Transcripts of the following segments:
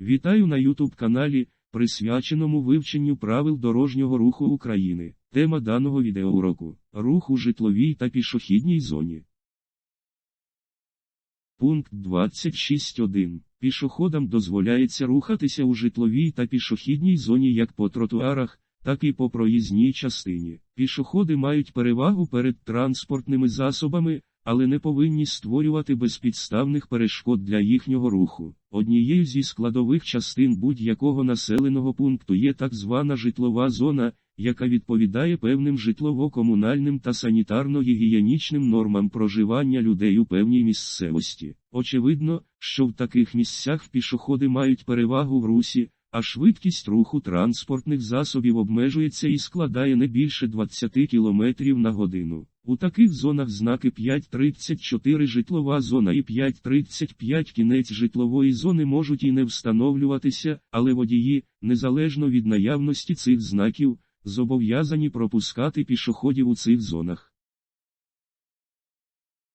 Вітаю на YouTube каналі, присвяченому вивченню правил дорожнього руху України. Тема даного відеоуроку – рух у житловій та пішохідній зоні. Пункт 26.1. Пішоходам дозволяється рухатися у житловій та пішохідній зоні як по тротуарах, так і по проїзній частині. Пішоходи мають перевагу перед транспортними засобами, але не повинні створювати безпідставних перешкод для їхнього руху. Однією зі складових частин будь-якого населеного пункту є так звана житлова зона, яка відповідає певним житлово-комунальним та санітарно-гігієнічним нормам проживання людей у певній місцевості. Очевидно, що в таких місцях пішоходи мають перевагу в русі, а швидкість руху транспортних засобів обмежується і складає не більше 20 км на годину. У таких зонах знаки 5.34 житлова зона і 5.35 кінець житлової зони можуть і не встановлюватися, але водії, незалежно від наявності цих знаків, зобов'язані пропускати пішоходів у цих зонах.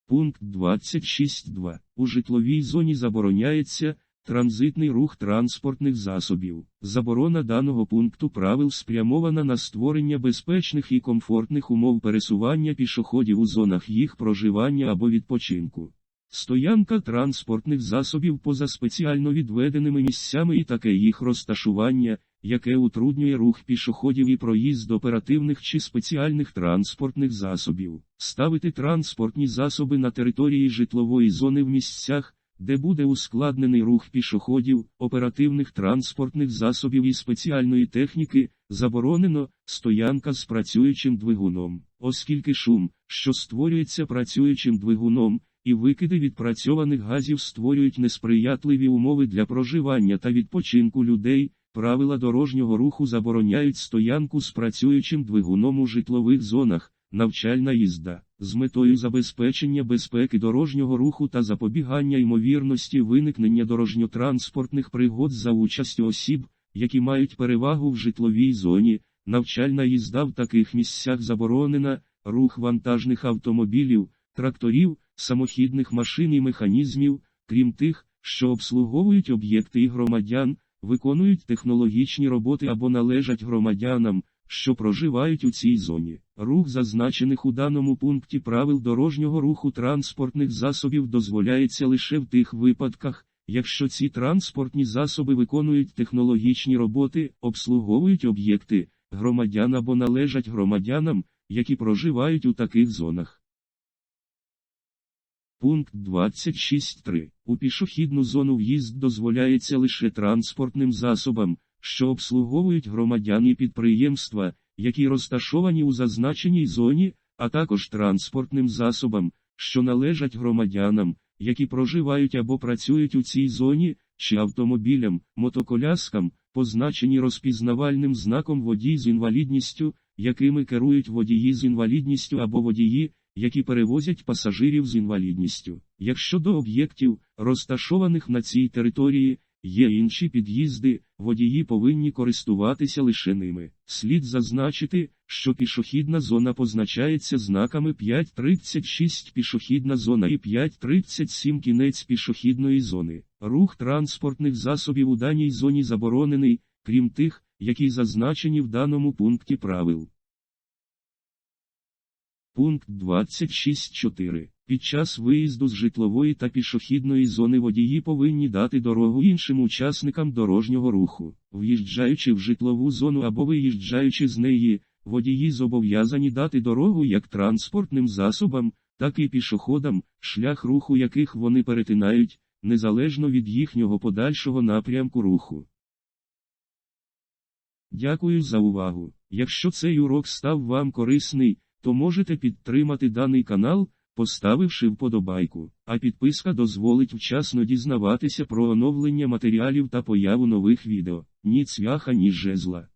Пункт 26.2. У житловій зоні забороняється транзитний рух транспортних засобів. Заборона даного пункту правил спрямована на створення безпечних і комфортних умов пересування пішоходів у зонах їх проживання або відпочинку. Стоянка транспортних засобів поза спеціально відведеними місцями і таке їх розташування, яке утруднює рух пішоходів і проїзд оперативних чи спеціальних транспортних засобів. Ставити транспортні засоби на території житлової зони в місцях, де буде ускладнений рух пішоходів, оперативних транспортних засобів і спеціальної техніки, заборонено стоянка з працюючим двигуном, оскільки шум, що створюється працюючим двигуном, і викиди відпрацьованих газів створюють несприятливі умови для проживання та відпочинку людей. Правила дорожнього руху забороняють стоянку з працюючим двигуном у житлових зонах, навчальна їзда, з метою забезпечення безпеки дорожнього руху та запобігання ймовірності виникнення дорожньо-транспортних пригод за участю осіб, які мають перевагу в житловій зоні, навчальна їзда в таких місцях заборонена, рух вантажних автомобілів, тракторів, самохідних машин і механізмів, крім тих, що обслуговують об'єкти і громадян, виконують технологічні роботи або належать громадянам, що проживають у цій зоні. Рух зазначених у даному пункті правил дорожнього руху транспортних засобів дозволяється лише в тих випадках, якщо ці транспортні засоби виконують технологічні роботи, обслуговують об'єкти, громадян або належать громадянам, які проживають у таких зонах. Пункт 26.3. У пішохідну зону в'їзд дозволяється лише транспортним засобам, що обслуговують громадян і підприємства, які розташовані у зазначеній зоні, а також транспортним засобам, що належать громадянам, які проживають або працюють у цій зоні, чи автомобілям, мотоколяскам, позначені розпізнавальним знаком водій з інвалідністю, якими керують водії з інвалідністю або водії, які перевозять пасажирів з інвалідністю. Якщо до об'єктів, розташованих на цій території, є інші під'їзди, водії повинні користуватися лише ними. Слід зазначити, що пішохідна зона позначається знаками 5.36 пішохідна зона і 5.37 кінець пішохідної зони. Рух транспортних засобів у даній зоні заборонений, крім тих, які зазначені в даному пункті правил. Пункт 26.4. Під час виїзду з житлової та пішохідної зони водії повинні дати дорогу іншим учасникам дорожнього руху. В'їжджаючи в житлову зону або виїжджаючи з неї, водії зобов'язані дати дорогу як транспортним засобам, так і пішоходам, шлях руху яких вони перетинають, незалежно від їхнього подальшого напрямку руху. Дякую за увагу. Якщо цей урок став вам корисний, то можете підтримати даний канал, поставивши вподобайку, а підписка дозволить вчасно дізнаватися про оновлення матеріалів та появу нових відео. Ні цвяха, ні жезла.